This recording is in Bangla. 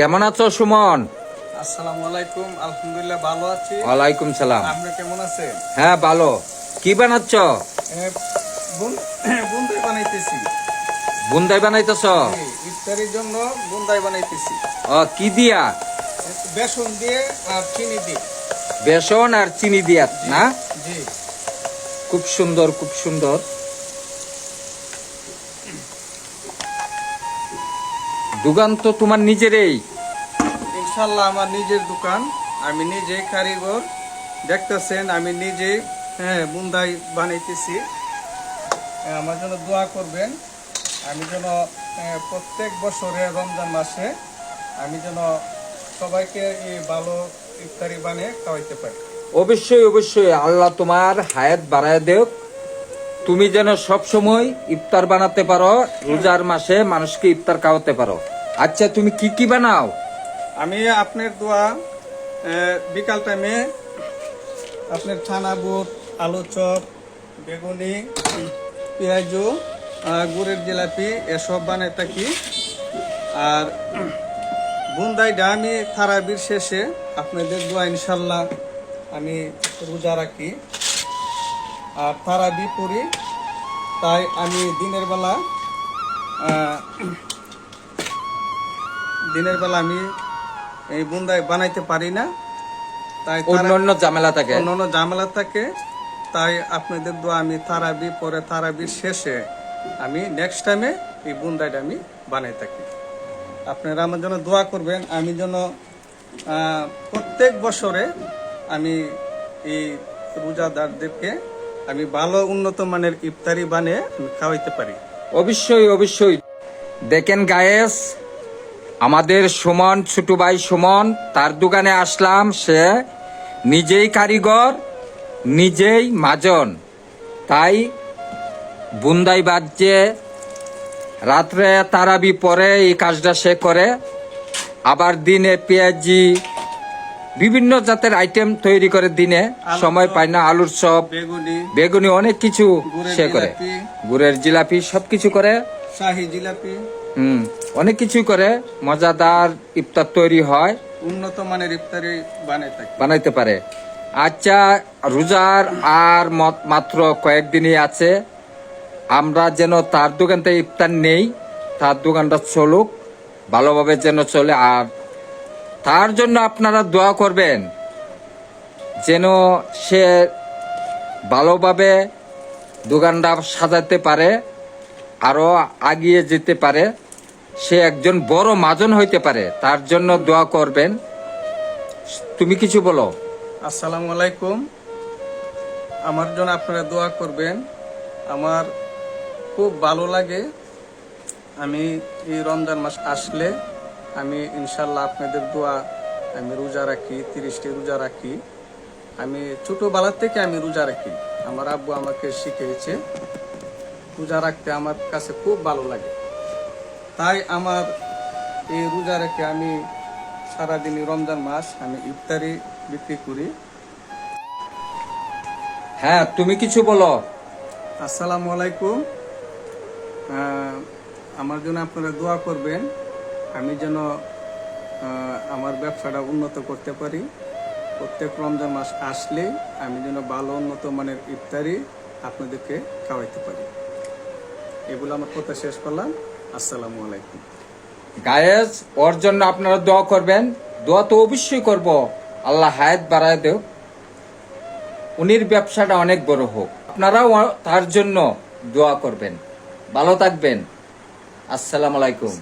কেমন আছো সুমন? আসসালামু আলাইকুম আলহামদুলিল্লাহ ভালো আছি। ওয়ালাইকুম সালাম। আপনি কেমন আছেন? হ্যাঁ ভালো। কি বানাচ্ছ? বুন্দাই বানাইতেছি। বুন্দাই বানাইতেছ? ইফতারির জন্য বুন্দাই বানাইতেছি। ও কি দিয়া? বেসন দিয়ে আর চিনি দিয়ে। বেসন আর চিনি দিয়া না? জি। খুব সুন্দর খুব সুন্দর। দোকান তো তোমার নিজেরই। ইনশাল্লাহ আমার নিজের দোকান। আমি নিজে কারিগর। দেখতেছেন আমি নিজে হ্যাঁ বুন্দাই বানাইতেছি। এ, আমার জন্য দোয়া করবেন। আমি যেন প্রত্যেক বছরে রমজান মাসে আমি যেন সবাইকে এই ভালো ইফতারি বানিয়ে খাওয়াইতে পারি। অবশ্যই অবশ্যই। আল্লাহ তোমার হায়াত বাড়ায় দেও তুমি যেন সব সময় ইফতার বানাতে পারো, রোজার মাসে মানুষকে ইফতার খাওয়াতে পারো। আচ্ছা তুমি কি কি বানাও? আমি আপনার দোয়া বিকাল টাইমে আপনার ছানা বুট, আলু চপ, বেগুনি, পেঁয়াজু গুড়ের জিলাপি, এসব বানাই থাকি। আর বুন্দাইটা আমি থারাবির শেষে আপনাদের দোয়া ইনশাল্লাহ আমি রোজা রাখি। আর থারাবি পড়ি তাই আমি দিনের বেলা দিনের বেলা আমি এই বুন্দাই বানাইতে পারি না। তাই তারা- অন্য অন্য ঝামেলা থাকে। অন্যান্য ঝামেলা থাকে। তাই আপনাদের দোয়া আমি তারাবি পরে তারাবির শেষে আমি নেক্সট টাইমে এই বুন্দাইটা আমি বানাই থাকি। আপনারা আমার জন্য দোয়া করবেন। আমি যেন প্রত্যেক বছরে আমি এই রোজাদারদেরকে আমি ভালো উন্নত মানের ইফতারি বানিয়ে খাওয়াইতে পারি। অবশ্যই অবশ্যই। দেখেন গায়েস আমাদের সুমন, ছোট ভাই সুমন, তার দোকানে আসলাম, সে নিজেই কারিগর, নিজেই মাজন। তাই বুন্দাই বাজছে, রাত্রে তারাবি পরে এই কাজটা সে করে। আবার দিনে পেঁয়াজি বিভিন্ন জাতের আইটেম তৈরি করে দিনে সময় পায় না আলুর চপ বেগুনি অনেক কিছু সে করে। গুড়ের জিলাপি সবকিছু করে। শাহি জিলাপি। হুম অনেক কিছু করে মজাদার ইফতার তৈরি হয় উন্নত মানের ইফতারি বানাইতে পারে। আচ্ছা রোজার আর মাত্র কয়েকদিনই আছে। আমরা যেন তার দোকান থেকে ইফতার নেই তার দোকানটা চলুক ভালোভাবে যেন চলে আর তার জন্য আপনারা দোয়া করবেন, যেন সে ভালোভাবে দোকানটা সাজাতে পারে আরও আগিয়ে যেতে পারে। সে একজন বড় মাজন হইতে পারে, তার জন্য দোয়া করবেন। তুমি কিছু বলো। আসসালামু আলাইকুম। আমার জন্য আপনারা দোয়া করবেন। আমার খুব ভালো লাগে। আমি এই রমজান মাস আসলে আমি ইনশাল্লাহ আপনাদের দোয়া আমি রোজা রাখি তিরিশটি রোজা রাখি। আমি ছোটোবেলার থেকে আমি রোজা রাখি। আমার আব্বু আমাকে শিখিয়েছে রোজা রাখতে আমার কাছে খুব ভালো লাগে। তাই আমার এই রোজা রেখে আমি সারাদিনই রমজান মাস আমি ইফতারি বিক্রি করি। হ্যাঁ তুমি কিছু বলো। আসসালামু আলাইকুম। আমার জন্য আপনারা দোয়া করবেন। আমি যেন আমার ব্যবসাটা উন্নত করতে পারি। প্রত্যেক রমজান মাস আসলে আমি যেন ভালো, উন্নত মানের ইফতারি আপনাদেরকে খাওয়াইতে পারি। এগুলো আমার কথা শেষ করলাম। আসসালামু আলাইকুম। গায়েজ, ওর জন্য আপনারা দোয়া করবেন। দোয়া তো অবশ্যই করব। আল্লাহ হায়াত বাড়ায় দেও। উনির ব্যবসাটা অনেক বড় হোক। আপনারাও তার জন্য দোয়া করবেন। ভালো থাকবেন। আসসালামু আলাইকুম।